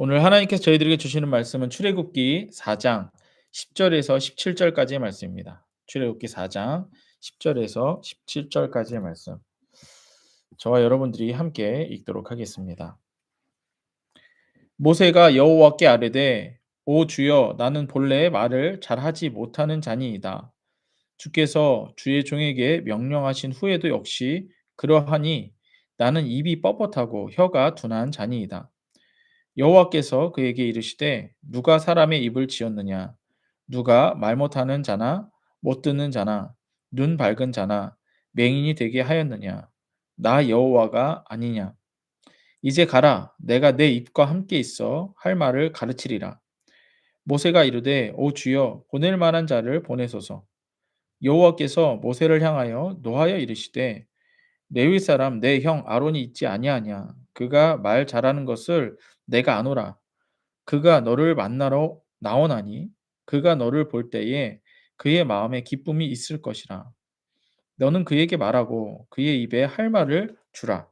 오늘 하나님께서 저희들에게 주시는 말씀은 출애굽기 4장 10절에서 17절까지의 말씀입니다. 출애굽기 4장 10절에서 17절까지의 말씀. 저와 여러분들이 함께 읽도록 하겠습니다. 모세가 여호와께 아뢰되 오 주여 나는 본래 말을 잘하지 못하는 자니이다. 주께서 주의 종에게 명령하신 후에도 역시 그러하니 나는 입이 뻣뻣하고 혀가 둔한 자니이다. 여호와께서 그에게 이르시되 누가 사람의 입을 지었느냐? 누가 말 못하는 자나? 못 듣는 자나? 눈 밝은 자나? 맹인이 되게 하였느냐? 나 여호와가 아니냐? 이제 가라. 내가 내 입과 함께 있어 할 말을 가르치리라. 모세가 이르되 오 주여 보낼 만한 자를 보내소서. 여호와께서 모세를 향하여 노하여 이르시되 레위 사람 내 형 아론이 있지 아니하냐? 그가 말 잘하는 것을 내가 아노라. 그가 너를 만나러 나오나니 그가 너를 볼 때에 그의 마음에 기쁨이 있을 것이라. 너는 그에게 말하고 그의 입에 할 말을 주라.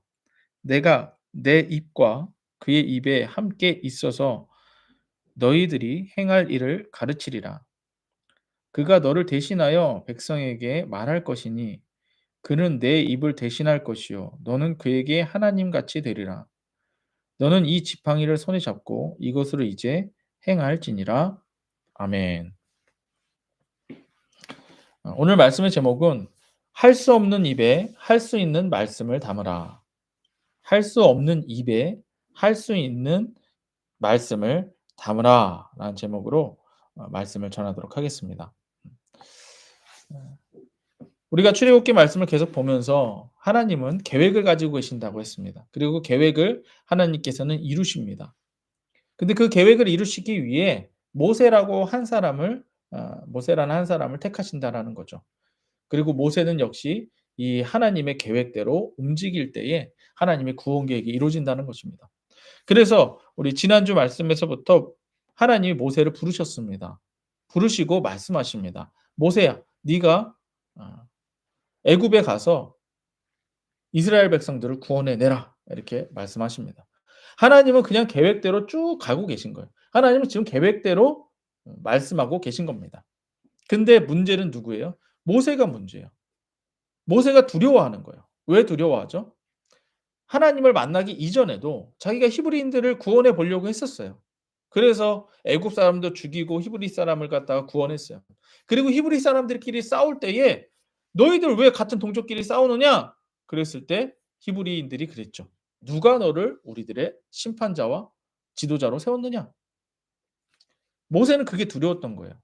내가 내 입과 그의 입에 함께 있어서 너희들이 행할 일을 가르치리라. 그가 너를 대신하여 백성에게 말할 것이니 그는 내 입을 대신할 것이요. 너는 그에게 하나님 같이 되리라. 너는 이 지팡이를 손에 잡고 이것으로 이제 행할지니라. 아멘. 어, 오늘 말씀의 제목은 할 수 없는 입에 할 수 있는 말씀을 담으라. 할 수 없는 입에 할 수 있는 말씀을 담으라. 라는 제목으로 어, 말씀을 전하도록 하겠습니다. 우리가 출애굽기 말씀을 계속 보면서 하나님은 계획을 가지고 계신다고 했습니다. 그리고 계획을 하나님께서는 이루십니다. 근데 그 계획을 이루시기 위해 모세라고 한 사람을 어, 모세라는 한 사람을 택하신다라는 거죠. 그리고 모세는 역시 이 하나님의 계획대로 움직일 때에 하나님의 구원 계획이 이루어진다는 것입니다. 그래서 우리 지난주 말씀에서부터 하나님이 모세를 부르셨습니다. 부르시고 말씀하십니다. 모세야, 네가 어, 애굽에 가서 이스라엘 백성들을 구원해 내라 이렇게 말씀하십니다. 하나님은 그냥 계획대로 쭉 가고 계신 거예요. 하나님은 지금 계획대로 말씀하고 계신 겁니다. 근데 문제는 누구예요? 모세가 문제예요. 모세가 두려워하는 거예요. 왜 두려워하죠? 하나님을 만나기 이전에도 자기가 히브리인들을 구원해 보려고 했었어요. 그래서 애굽 사람도 죽이고 히브리 사람을 갖다가 구원했어요. 그리고 히브리 사람들끼리 싸울 때에 너희들 왜 같은 동족끼리 싸우느냐? 그랬을 때 히브리인들이 그랬죠. 누가 너를 우리들의 심판자와 지도자로 세웠느냐? 모세는 그게 두려웠던 거예요.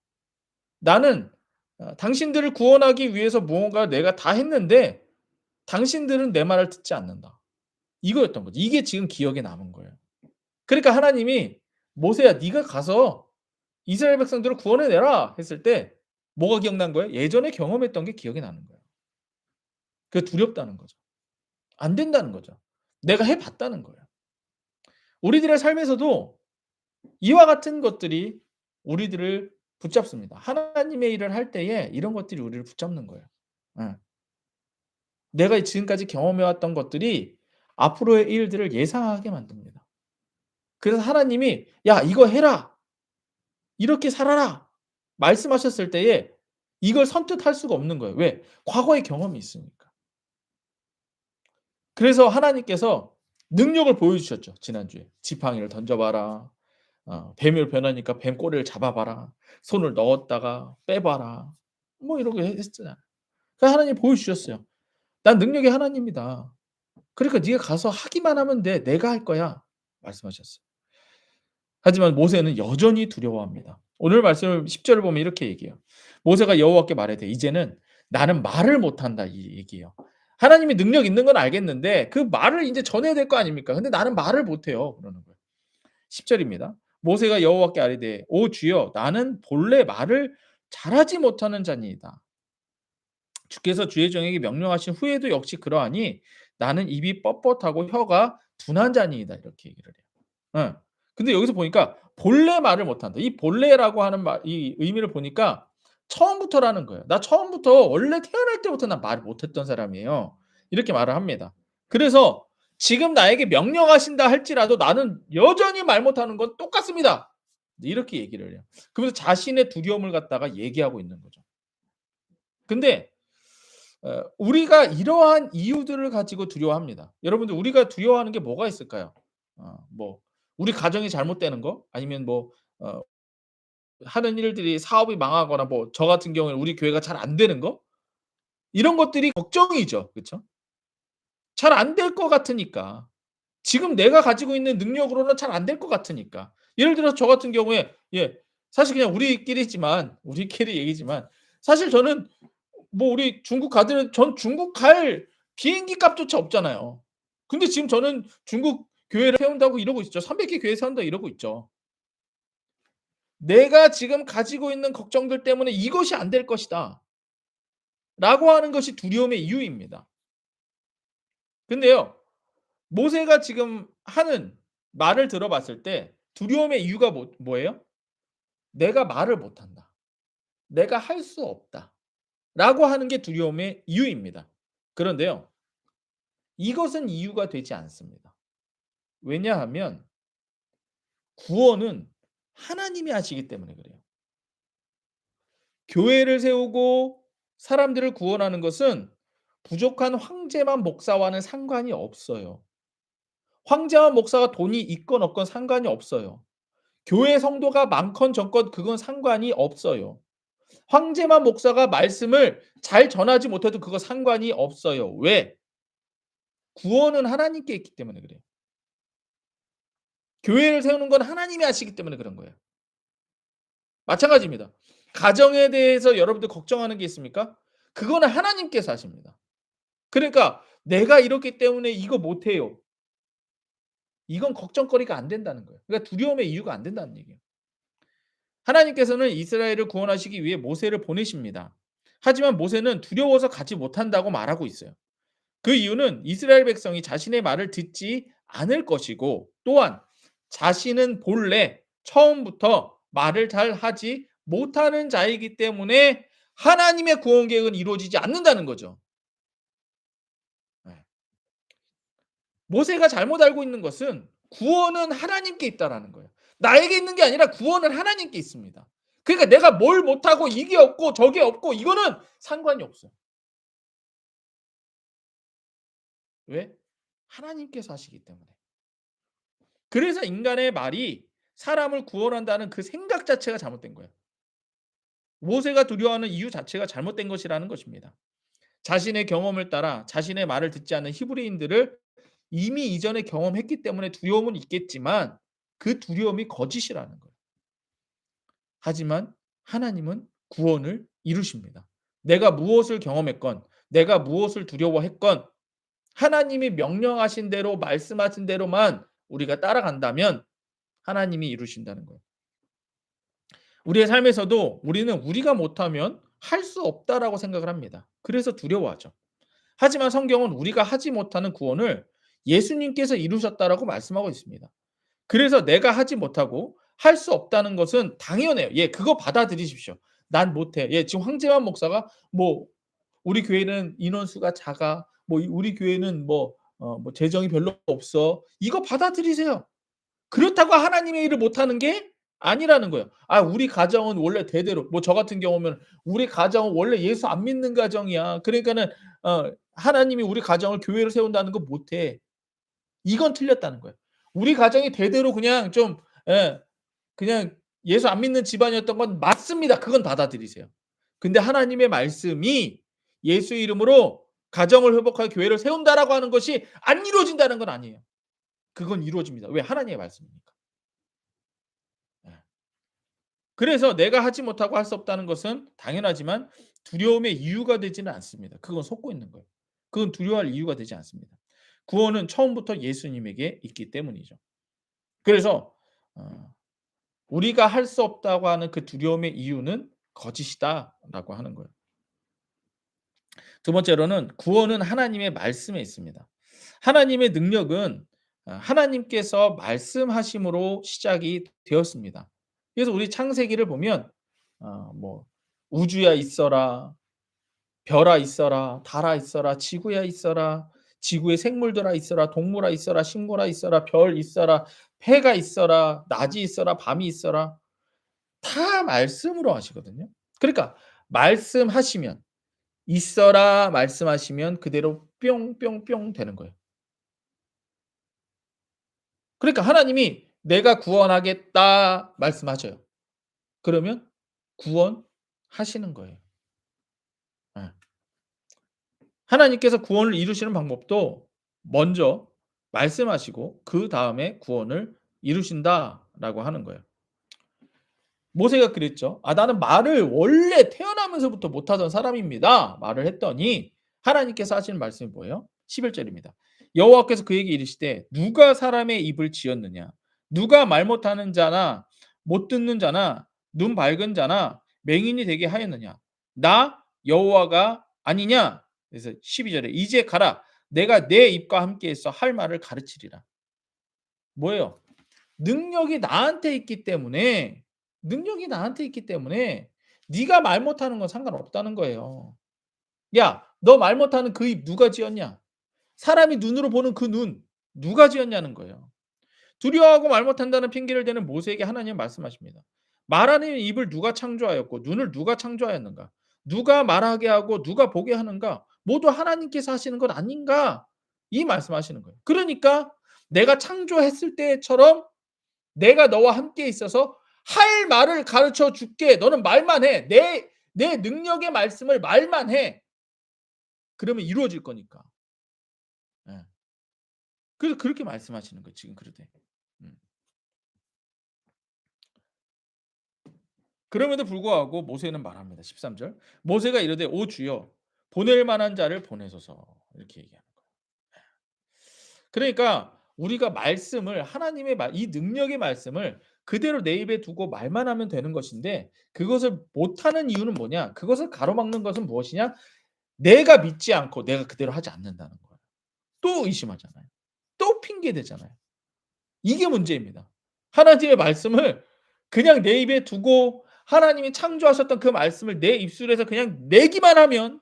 나는 어, 당신들을 구원하기 위해서 무언가 내가 다 했는데 당신들은 내 말을 듣지 않는다. 이거였던 거죠. 이게 지금 기억에 남은 거예요. 그러니까 하나님이 모세야 네가 가서 이스라엘 백성들을 구원해 내라 했을 때 뭐가 기억난 거예요? 예전에 경험했던 게 기억이 나는 거예요. 그게 두렵다는 거죠. 안 된다는 거죠. 내가 해 봤다는 거예요. 우리들의 삶에서도 이와 같은 것들이 우리들을 붙잡습니다. 하나님의 일을 할 때에 이런 것들이 우리를 붙잡는 거예요. 예. 내가 지금까지 경험해 왔던 것들이 앞으로의 일들을 예상하게 만듭니다. 그래서 하나님이 야 이거 해라. 이렇게 살아라. 말씀하셨을 때에 이걸 선뜻할 수가 없는 거예요. 왜? 과거의 경험이 있으니까. 그래서 하나님께서 능력을 보여주셨죠. 지난주에. 지팡이를 던져봐라. 어, 뱀을 변하니까 뱀 꼬리를 잡아봐라. 손을 넣었다가 빼봐라. 뭐 이렇게 했잖아요. 그 하나님 보여주셨어요. 난 능력이 하나님이다. 그러니까 네가 가서 하기만 하면 돼. 내가 할 거야. 말씀하셨어요. 하지만 모세는 여전히 두려워합니다. 오늘 말씀 10절을 보면 이렇게 얘기해요. 모세가 여호와께 말해대 이제는 나는 말을 못한다 이 얘기예요. 하나님이 능력 있는 건 알겠는데 그 말을 이제 전해야 될 거 아닙니까? 근데 나는 말을 못해요. 그러는 거예요. 10절입니다. 모세가 여호와께 아뢰되 오 주여 나는 본래 말을 잘하지 못하는 자니이다. 주께서 주의 종에게 명령하신 후에도 역시 그러하니 나는 입이 뻣뻣하고 혀가 둔한 자니이다 이렇게 얘기를 해요. 응. 근데 여기서 보니까 본래 말을 못한다. 이 본래라고 하는 말, 이 의미를 보니까 처음부터라는 거예요. 나 처음부터 원래 태어날 때부터 난 말을 못했던 사람이에요. 이렇게 말을 합니다. 그래서 지금 나에게 명령하신다 할지라도 나는 여전히 말 못하는 건 똑같습니다. 이렇게 얘기를 해요. 그러면서 자신의 두려움을 갖다가 얘기하고 있는 거죠. 근데 어 우리가 이러한 이유들을 가지고 두려워합니다. 여러분들 우리가 두려워하는 게 뭐가 있을까요? 어 뭐 우리 가정이 잘못되는 거? 아니면 뭐 어 하는 일들이 사업이 망하거나 뭐 저 같은 경우에는 우리 교회가 잘 안 되는 거? 이런 것들이 걱정이죠. 그쵸? 잘안 될 것 같으니까. 지금 내가 가지고 있는 능력으로는 잘 안 될 것 같으니까. 예를 들어서 저 같은 경우에 예 사실 그냥 우리끼리지만 우리끼리 얘기지만 사실 저는 뭐 우리 중국 가들은 전 중국 갈 비행기 값조차 없잖아요. 근데 지금 저는 중국 교회를 세운다고 이러고 있죠. 300개 교회 세운다 이러고 있죠. 내가 지금 가지고 있는 걱정들 때문에 '이것이 안 될 것이다.' 라고 하는 것이 두려움의 이유입니다. 근데요. 모세가 지금 하는 말을 들어봤을 때 두려움의 이유가 뭐 뭐예요? '내가 말을 못한다. 내가 할 수 없다.'라고 하는 게 두려움의 이유입니다. 그런데요. 이것은 이유가 되지 않습니다. 왜냐하면 구원은 하나님이 하시기 때문에 그래요. 교회를 세우고 사람들을 구원하는 것은 부족한 황제만 목사와는 상관이 없어요. 황제와 목사가 돈이 있건 없건 상관이 없어요. 교회 성도가 많건 적건 그건 상관이 없어요. 황제만 목사가 말씀을 잘 전하지 못해도 그거 상관이 없어요. 왜? 구원은 하나님께 있기 때문에 그래요. 교회를 세우는 건 하나님이 하시기 때문에 그런 거예요. 마찬가지입니다. 가정에 대해서 여러분들 걱정하는 게 있습니까? 그거는 하나님께서 하십니다. 그러니까 '내가 이렇기 때문에 이거 못 해요.' 이건 걱정거리가 안 된다는 거예요. 그러니까 두려움의 이유가 안 된다는 얘기예요. 하나님께서는 이스라엘을 구원하시기 위해 모세를 보내십니다. 하지만 모세는 두려워서 가지 못한다고 말하고 있어요. 그 이유는 이스라엘 백성이 자신의 말을 듣지 않을 것이고 또한 자신은 본래 처음부터 말을 잘 하지 못하는 자이기 때문에 하나님의 구원 계획은 이루어지지 않는다는 거죠. 예. 모세가 잘못 알고 있는 것은 구원은 하나님께 있다라는 거예요. 나에게 있는 게 아니라 구원은 하나님께 있습니다. 그러니까 내가 뭘 못하고 이게 없고 저게 없고 이거는 상관이 없어요. 왜? 하나님께서 하시기 때문에. 그래서 인간의 말이 사람을 구원한다는 그 생각 자체가 잘못된 거예요. 모세가 두려워하는 이유 자체가 잘못된 것이라는 것입니다. 자신의 경험을 따라 자신의 말을 듣지 않는 히브리인들을 이미 이전에 경험했기 때문에 두려움은 있겠지만 그 두려움이 거짓이라는 거예요. 하지만 하나님은 구원을 이루십니다. 내가 무엇을 경험했건 내가 무엇을 두려워했건 하나님이 명령하신 대로 말씀하신 대로만 우리가 따라간다면 하나님이 이루신다는 거예요. 우리의 삶에서도 우리는 우리가 못하면 할 수 없다라고 생각을 합니다. 그래서 두려워하죠. 하지만 성경은 우리가 하지 못하는 구원을 예수님께서 이루셨다라고 말씀하고 있습니다. 그래서 내가 하지 못하고 할 수 없다는 것은 당연해요. 예, 그거 받아들이십시오. 난 못해. 예, 지금 황재환 목사가 뭐 우리 교회는 인원수가 작아. 뭐 우리 교회는 뭐, 어, 뭐 재정이 별로 없어. 이거 받아들이세요. 그렇다고 하나님의 일을 못하는 게 아니라는 거예요. 아, 우리 가정은 원래 대대로 뭐 저 같은 경우면 우리 가정은 원래 예수 안 믿는 가정이야. 그러니까는 어, 하나님이 우리 가정을 교회로 세운다는 거 못해. 이건 틀렸다는 거예요. 우리 가정이 대대로 그냥 좀 예, 그냥 예수 안 믿는 집안이었던 건 맞습니다. 그건 받아들이세요. 근데 하나님의 말씀이 예수 이름으로 가정을 회복하여 교회를 세운다라고 하는 것이 안 이루어진다는 건 아니에요. 그건 이루어집니다. 왜? 하나님의 말씀이니까. 예. 그래서 내가 하지 못하고 할 수 없다는 것은 당연하지만 두려움의 이유가 되지는 않습니다. 그건 속고 있는 거예요. 그건 두려워할 이유가 되지 않습니다. 구원은 처음부터 예수님에게 있기 때문이죠. 그래서 어, 우리가 할 수 없다고 하는 그 두려움의 이유는 거짓이다라고 하는 거예요. 두 번째로는 구원은 하나님의 말씀에 있습니다. 하나님의 능력은 어, 하나님께서 말씀하심으로 시작이 되었습니다. 그래서 우리 창세기를 보면 어, 뭐 우주야 있어라, 별아 있어라, 달아 있어라, 지구야 있어라, 지구에 생물들아 있어라, 동물아 있어라, 식물아 있어라, 별 있어라, 해가 있어라, 낮이 있어라, 밤이 있어라. 다 말씀으로 하시거든요. 그러니까 말씀하시면 있어라 말씀하시면 그대로 뿅뿅뿅 되는 거예요. 그러니까 하나님이 "내가 구원하겠다." 말씀하셔요. 그러면 구원하시는 거예요. 예. 하나님께서 구원을 이루시는 방법도 먼저 말씀하시고 그 다음에 구원을 이루신다라고 하는 거예요. 모세가 그랬죠. "아 나는 말을 원래 태어나면서부터 못하던 사람입니다." 말을 했더니 하나님께서 하시는 말씀이 뭐예요? 11 절입니다. 여호와께서 그에게 이르시되 "누가 사람의 입을 지었느냐? 누가 말 못하는 자나 못 듣는 자나 눈 밝은 자나 맹인이 되게 하였느냐? 나 여호와가 아니냐?" 그래서 12 절에 "이제 가라. 내가 내 입과 함께해서 할 말을 가르치리라." 뭐예요? 능력이 나한테 있기 때문에 능력이 나한테 있기 때문에 네가 말 못하는 건 상관없다는 거예요. "야 너 말 못하는 그 입 누가 지었냐? 사람이 눈으로 보는 그 눈 누가 지었냐?"는 거예요. 두려워하고 말 못한다는 핑계를 대는 모세에게 하나님은 말씀하십니다. "말하는 입을 누가 창조하였고 눈을 누가 창조하였는가? 누가 말하게 하고 누가 보게 하는가? 모두 하나님께서 하시는 것 아닌가?" 이 말씀하시는 거예요. 그러니까 "내가 창조했을 때처럼 내가 너와 함께 있어서 할 말을 가르쳐 줄게. 너는 말만 해. 내 내 능력의 말씀을 말만 해." 그러면 이루어질 거니까. 예. 그래서 그렇게 말씀하시는 거예요 지금 그러되. 음. 그럼에도 불구하고 모세는 말합니다. 13 절. 모세가 이르되 "오 주여 보낼 만한 자를 보내소서." 이렇게 얘기하는 거예요. 예. 그러니까 우리가 말씀을 하나님의 말 이 능력의 말씀을 그대로 내 입에 두고 말만 하면 되는 것인데 그것을 못하는 이유는 뭐냐? 그것을 가로막는 것은 무엇이냐? 내가 믿지 않고 내가 그대로 하지 않는다는 거예요. 또 의심하잖아요. 또 핑계 대잖아요. 이게 문제입니다. 하나님의 말씀을 그냥 내 입에 두고 하나님이 창조하셨던 그 말씀을 내 입술에서 그냥 내기만 하면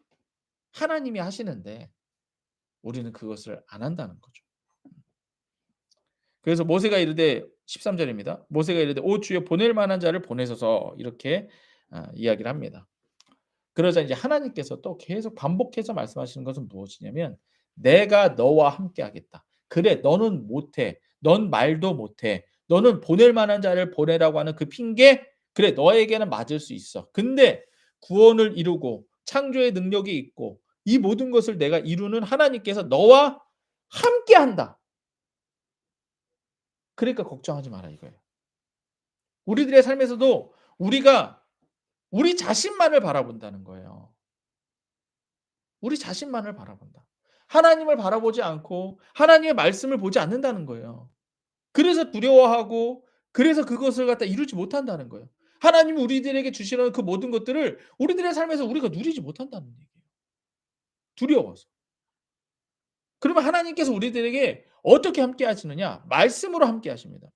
하나님이 하시는데 우리는 그것을 안 한다는 거죠. 그래서 모세가 이르되 13 절입니다. 모세가 이르되 "오 주여 보낼 만한 자를 보내소서." 이렇게 아 이야기를 합니다. 그러자 이제 하나님께서 또 계속 반복해서 말씀하시는 것은 무엇이냐면 "내가 너와 함께 하겠다. 그래 너는 못해. 넌 말도 못해. 너는 보낼 만한 자를 보내라고 하는 그 핑계 그래 너에게는 맞을 수 있어. 근데 구원을 이루고 창조의 능력이 있고 이 모든 것을 내가 이루는 하나님께서 너와 함께 한다." 그러니까 걱정하지 마라 이거예요. 우리들의 삶에서도 우리가 우리 자신만을 바라본다는 거예요. 우리 자신만을 바라본다. 하나님을 바라보지 않고 하나님의 말씀을 보지 않는다는 거예요. 그래서 두려워하고 그래서 그것을 갖다 이루지 못한다는 거예요. 하나님이 우리들에게 주시는 그 모든 것들을 우리들의 삶에서 우리가 누리지 못한다는 얘기예요. 두려워서. 그러면 하나님께서 우리들에게 어떻게 함께 하시느냐? 말씀으로 함께 하십니다.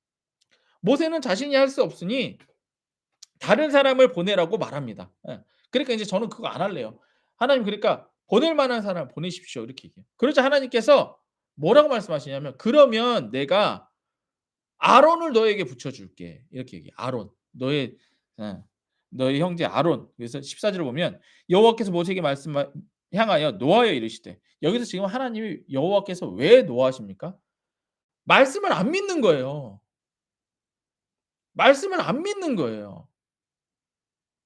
모세는 자신이 할 수 없으니 다른 사람을 보내라고 말합니다. 예. 그러니까 이제 저는 그거 안 할래요. 하나님 그러니까 보낼 만한 사람을 보내십시오. 이렇게 얘기해요. 그러자 하나님께서 뭐라고 말씀하시냐면 "그러면 내가 아론을 너에게 붙여 줄게." 이렇게 얘기해요. 아론. 너의 예. 너의 형제 아론. 그래서 14 절을 보면 여호와께서 모세에게 말씀 향하여 노하여 이르시되 여기서 지금 하나님이 여호와께서 왜 노하십니까? 말씀을 안 믿는 거예요. 말씀을 안 믿는 거예요.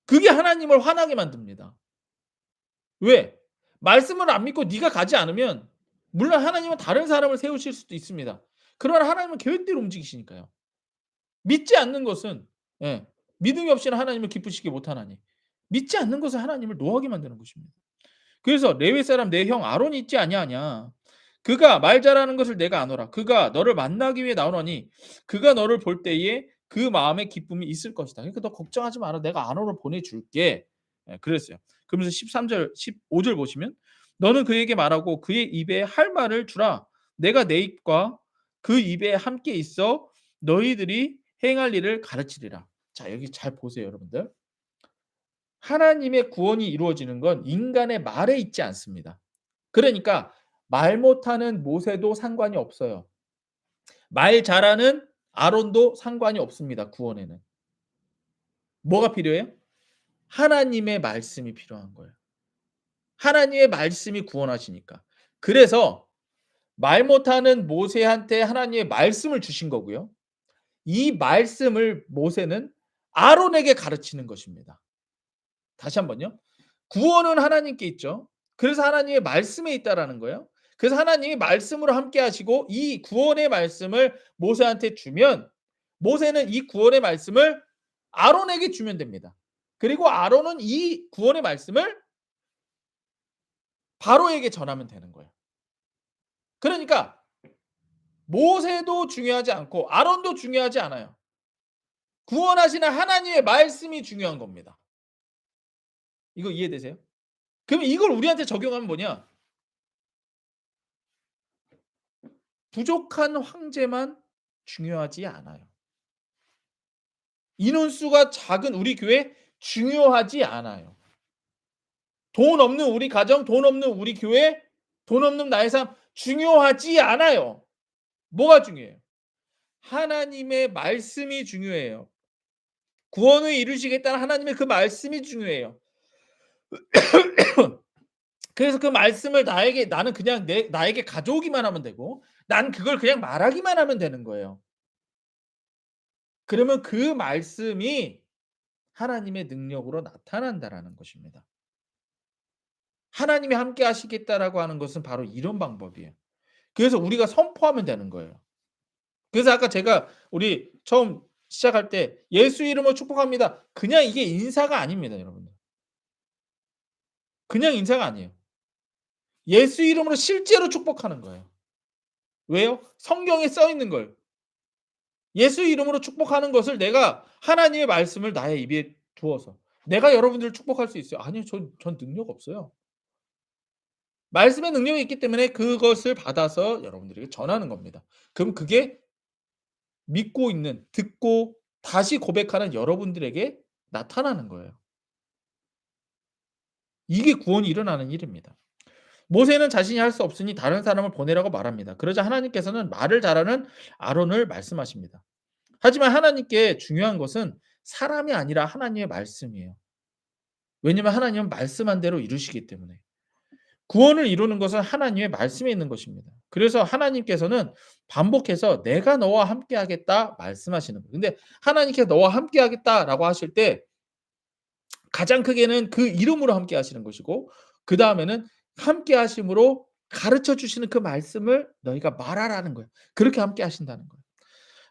그게 하나님을 화나게 만듭니다. 왜? 말씀을 안 믿고 네가 가지 않으면 물론 하나님은 다른 사람을 세우실 수도 있습니다. 그러나 하나님은 계획대로 움직이시니까요. 믿지 않는 것은 예. 믿음이 없이는 하나님을 기쁘시게 못하나니 믿지 않는 것은 하나님을 노하게 만드는 것입니다. 그래서 레위 사람 내 형 아론이 있지 아니하냐. 그가 말 잘하는 것을 내가 아노라. 그가 너를 만나기 위해 나오노니 그가 너를 볼 때에 그 마음에 기쁨이 있을 것이다. 그러니까 너 걱정하지 마라. 내가 아론을 보내줄게. 예, 그랬어요. 그러면서 13절, 15절 보시면 너는 그에게 말하고 그의 입에 할 말을 주라. 내가 내 입과 그 입에 함께 있어 너희들이 행할 일을 가르치리라. 자 여기 잘 보세요 여러분들. 하나님의 구원이 이루어지는 건 인간의 말에 있지 않습니다. 그러니까 말 못하는 모세도 상관이 없어요. 말 잘하는 아론도 상관이 없습니다, 구원에는. 뭐가 필요해요? 하나님의 말씀이 필요한 거예요. 하나님의 말씀이 구원하시니까. 그래서 말 못하는 모세한테 하나님의 말씀을 주신 거고요. 이 말씀을 모세는 아론에게 가르치는 것입니다. 다시 한번요. 구원은 하나님께 있죠. 그래서 하나님의 말씀에 있다라는 거예요. 그래서 하나님이 말씀으로 함께 하시고 이 구원의 말씀을 모세한테 주면 모세는 이 구원의 말씀을 아론에게 주면 됩니다. 그리고 아론은 이 구원의 말씀을 바로에게 전하면 되는 거예요. 그러니까 모세도 중요하지 않고 아론도 중요하지 않아요. 구원하시는 하나님의 말씀이 중요한 겁니다. 이거 이해되세요? 그럼 이걸 우리한테 적용하면 뭐냐? 부족한 황제만 중요하지 않아요. 인원수가 작은 우리 교회 중요하지 않아요. 돈 없는 우리 가정, 돈 없는 우리 교회, 돈 없는 나의 삶 중요하지 않아요. 뭐가 중요해요? 하나님의 말씀이 중요해요. 구원을 이루시겠다는 하나님의 그 말씀이 중요해요. 그래서 그 말씀을 나에게 나는 그냥 내 나에게 가져오기만 하면 되고 난 그걸 그냥 말하기만 하면 되는 거예요. 그러면 그 말씀이 하나님의 능력으로 나타난다라는 것입니다. 하나님이 함께 하시겠다라고 하는 것은 바로 이런 방법이에요. 그래서 우리가 선포하면 되는 거예요. 그래서 아까 제가 우리 처음 시작할 때 예수 이름으로 축복합니다. 그냥 이게 인사가 아닙니다, 여러분들. 그냥 인사가 아니에요. 예수 이름으로 실제로 축복하는 거예요. 왜요? 성경에 써 있는 걸. 예수 이름으로 축복하는 것을 내가 하나님의 말씀을 나의 입에 두어서 내가 여러분들을 축복할 수 있어요. 아니요. 전, 전 능력 없어요. 말씀의 능력이 있기 때문에 그것을 받아서 여러분들에게 전하는 겁니다. 그럼 그게 믿고 있는, 듣고 다시 고백하는 여러분들에게 나타나는 거예요. 이게 구원이 일어나는 일입니다. 모세는 자신이 할 수 없으니 다른 사람을 보내라고 말합니다. 그러자 하나님께서는 말을 잘하는 아론을 말씀하십니다. 하지만 하나님께 중요한 것은 사람이 아니라 하나님의 말씀이에요. 왜냐하면 하나님은 말씀한 대로 이루시기 때문에. 구원을 이루는 것은 하나님의 말씀에 있는 것입니다. 그래서 하나님께서는 반복해서 내가 너와 함께 하겠다 말씀하시는 거예요. 근데 하나님께서 너와 함께 하겠다라고 하실 때 가장 크게는 그 이름으로 함께 하시는 것이고 그 다음에는 함께 하심으로 가르쳐 주시는 그 말씀을 너희가 말하라는 거예요. 그렇게 함께 하신다는 거예요.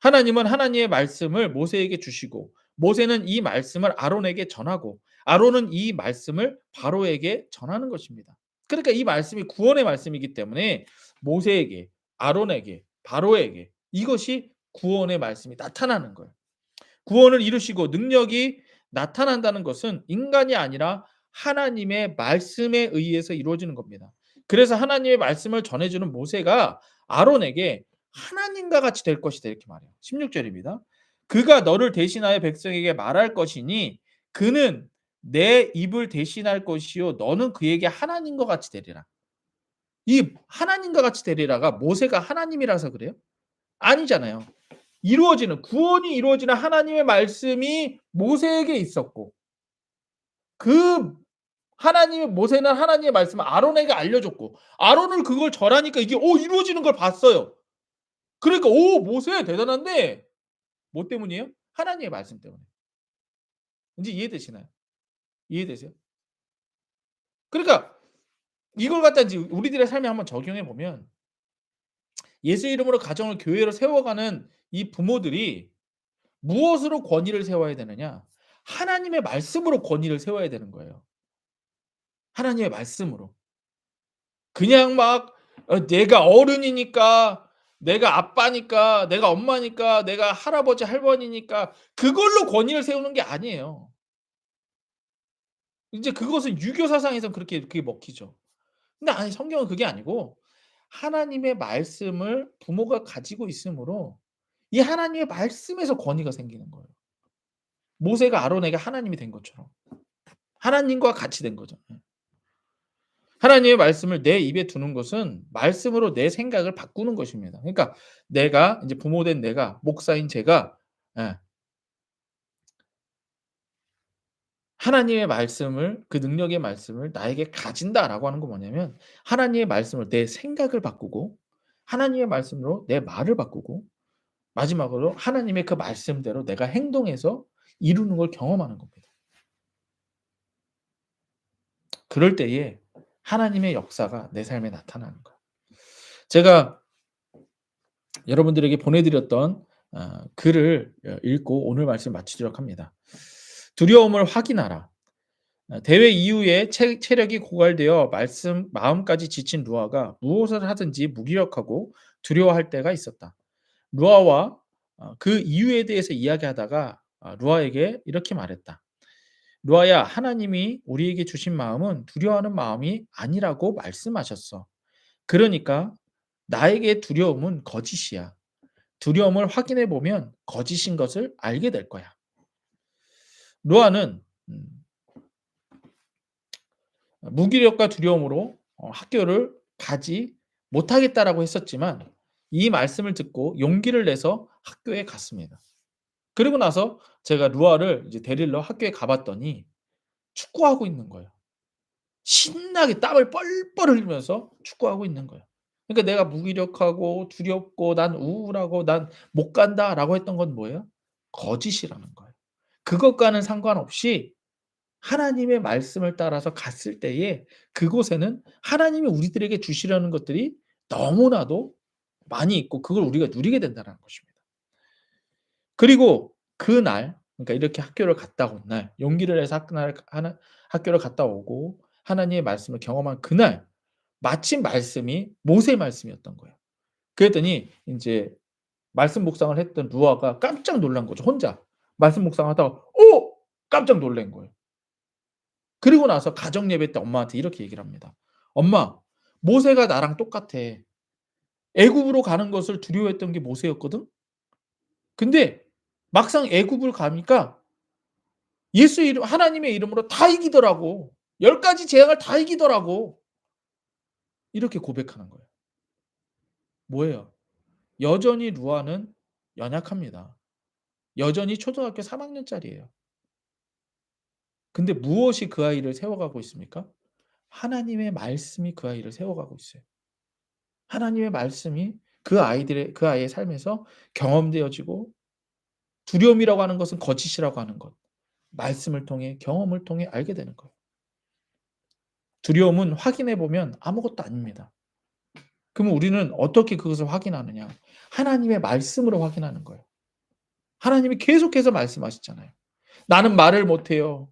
하나님은 하나님의 말씀을 모세에게 주시고 모세는 이 말씀을 아론에게 전하고 아론은 이 말씀을 바로에게 전하는 것입니다. 그러니까 이 말씀이 구원의 말씀이기 때문에 모세에게 아론에게 바로에게 이것이 구원의 말씀이 나타나는 거예요. 구원을 이루시고 능력이 나타난다는 것은 인간이 아니라 하나님의 말씀에 의해서 이루어지는 겁니다. 그래서 하나님의 말씀을 전해주는 모세가 아론에게 하나님과 같이 될 것이다 이렇게 말해요. 16절입니다. 그가 너를 대신하여 백성에게 말할 것이니 그는 내 입을 대신할 것이요 너는 그에게 하나님과 같이 되리라. 이 하나님과 같이 되리라가 모세가 하나님이라서 그래요? 아니잖아요. 이루어지는 구원이 이루어지는 하나님의 말씀이 모세에게 있었고 그 하나님의 모세는 하나님의 말씀을 아론에게 알려줬고 아론을 그걸 절하니까 이게 오 이루어지는 걸 봤어요. 그러니까 오 모세 대단한데 뭐 때문이에요? 하나님의 말씀 때문에. 이제 이해되시나요? 이해되세요? 그러니까 이걸 갖다 이제 우리들의 삶에 한번 적용해 보면 예수 이름으로 가정을 교회로 세워가는 이 부모들이 무엇으로 권위를 세워야 되느냐? 하나님의 말씀으로 권위를 세워야 되는 거예요. 하나님의 말씀으로. 그냥 막 어, 내가 어른이니까 내가 아빠니까 내가 엄마니까 내가 할아버지 할머니니까 그걸로 권위를 세우는 게 아니에요. 이제 그것은 유교 사상에선 그렇게 그게 먹히죠. 근데 아니 성경은 그게 아니고 하나님의 말씀을 부모가 가지고 있으므로 이 하나님의 말씀에서 권위가 생기는 거예요. 모세가 아론에게 하나님이 된 것처럼 하나님과 같이 된 거죠. 예. 하나님의 말씀을 내 입에 두는 것은 말씀으로 내 생각을 바꾸는 것입니다. 그러니까 내가 이제 부모된 내가 목사인 제가 예. 하나님의 말씀을 그 능력의 말씀을 나에게 가진다라고 하는 건 뭐냐면 하나님의 말씀으로 내 생각을 바꾸고 하나님의 말씀으로 내 말을 바꾸고 마지막으로 하나님의 그 말씀대로 내가 행동해서 이루는 걸 경험하는 겁니다. 그럴 때에 하나님의 역사가 내 삶에 나타나는 거예요. 제가 여러분들에게 보내드렸던 어, 글을 읽고 오늘 말씀 마치도록 합니다. 두려움을 확인하라. 어, 대회 이후에 체, 체력이 고갈되어 말씀 마음까지 지친 루아가 무엇을 하든지 무기력하고 두려워할 때가 있었다. 루아와 어, 그 이유에 대해서 이야기하다가 아, 루아에게 이렇게 말했다. 루아야, 하나님이 우리에게 주신 마음은 두려워하는 마음이 아니라고 말씀하셨어. 그러니까 나에게 두려움은 거짓이야. 두려움을 확인해 보면 거짓인 것을 알게 될 거야. 루아는 음, 무기력과 두려움으로 어, 학교를 가지 못하겠다라고 했었지만 이 말씀을 듣고 용기를 내서 학교에 갔습니다. 그리고 나서 제가 루아를 이제 데리러 학교에 가봤더니 축구하고 있는 거예요. 신나게 땀을 뻘뻘 흘리면서 축구하고 있는 거예요. 그러니까 내가 무기력하고 두렵고 난 우울하고 난 못 간다라고 했던 건 뭐예요? 거짓이라는 거예요. 그것과는 상관없이 하나님의 말씀을 따라서 갔을 때에 그곳에는 하나님이 우리들에게 주시려는 것들이 너무나도 많이 있고 그걸 우리가 누리게 된다는 것입니다. 그리고 그날 그러니까 이렇게 학교를 갔다 온 날, 용기를 내서 학날 하나 학교를 갔다 오고 하나님의 말씀을 경험한 그날 마침 말씀이 모세 말씀이었던 거예요. 그랬더니 인제 말씀 묵상을 했던 루아가 깜짝 놀란 거죠, 혼자. 말씀 묵상하다가 어! 깜짝 놀란 거예요. 그리고 나서 가정 예배 때 엄마한테 이렇게 얘기를 합니다. "엄마, 모세가 나랑 똑같아. 애굽으로 가는 것을 두려워했던 게 모세였거든. 근데 막상 애굽을 가니까 예수 이름 하나님의 이름으로 다 이기더라고. 10 가지 재앙을 다 이기더라고." 이렇게 고백하는 거예요. 뭐예요? 여전히 루아는 연약합니다. 여전히 초등학교 3 학년짜리예요. 근데 무엇이 그 아이를 세워가고 있습니까? 하나님의 말씀이 그 아이를 세워가고 있어요. 하나님의 말씀이 그 아이들의 그 아이의 삶에서 경험되어지고 두려움이라고 하는 것은 거짓이라고 하는 것. 말씀을 통해 경험을 통해 알게 되는 거예요. 두려움은 확인해 보면 아무것도 아닙니다. 그러면 우리는 어떻게 그것을 확인하느냐? 하나님의 말씀으로 확인하는 거예요. 하나님이 계속해서 말씀하시잖아요. 나는 말을 못 해요.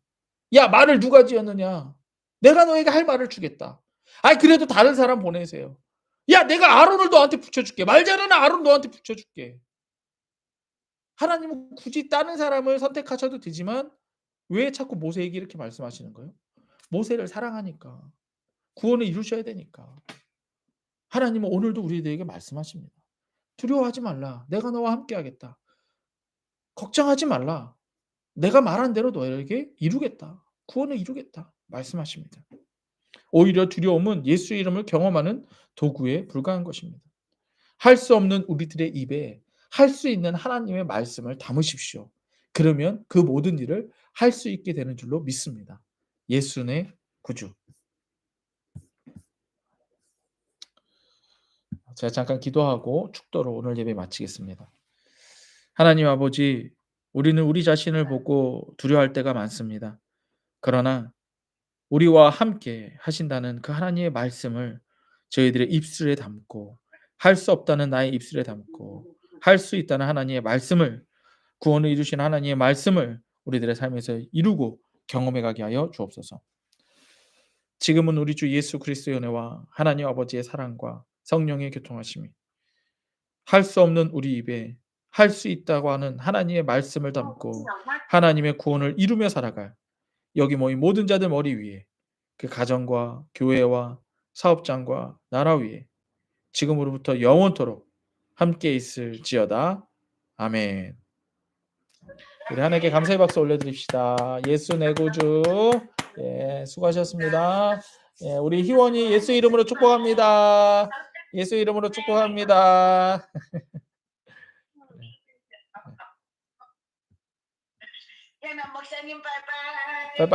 야, 말을 누가 지었느냐? 내가 너에게 할 말을 주겠다. 아이 그래도 다른 사람 보내세요. 야, 내가 아론을 너한테 붙여 줄게. 말 잘하는 아론 너한테 붙여 줄게. 하나님은 굳이 다른 사람을 선택하셔도 되지만 왜 자꾸 모세에게 이렇게 말씀하시는 거예요? 모세를 사랑하니까. 구원을 이루셔야 되니까. 하나님은 오늘도 우리들에게 말씀하십니다. 두려워하지 말라. 내가 너와 함께 하겠다. 걱정하지 말라. 내가 말한 대로 너에게 이루겠다. 구원을 이루겠다. 말씀하십니다. 오히려 두려움은 예수 이름을 경험하는 도구에 불과한 것입니다. 할 수 없는 우리들의 입에 할 수 있는 하나님의 말씀을 담으십시오. 그러면 그 모든 일을 할 수 있게 되는 줄로 믿습니다. 예수의 구주. 제가 잠깐 기도하고 축도로 오늘 예배 마치겠습니다. 하나님 아버지, 우리는 우리 자신을 보고 두려워할 때가 많습니다. 그러나 우리와 함께 하신다는 그 하나님의 말씀을 저희들의 입술에 담고 할 수 없다는 나의 입술에 담고 할 수 있다는 하나님의 말씀을 구원을 이루신 하나님의 말씀을 우리들의 삶에서 이루고 경험해 가게 하여 주옵소서. 지금은 우리 주 예수 그리스도의 은혜와 하나님 아버지의 사랑과 성령의 교통하심이 할 수 없는 우리 입에 할 수 있다고 하는 하나님의 말씀을 담고 하나님의 구원을 이루며 살아갈 여기 모인 모든 자들 머리 위에 그 가정과 교회와 사업장과 나라 위에 지금으로부터 영원토록 함께 있을지어다. 아멘. 우리 하나님께 감사의 박수 올려드립시다. 예수 내 구주. 예, 수고하셨습니다. 예, 우리 희원이 예수 이름으로 축복합니다. 예수 이름으로 축복합니다. papá.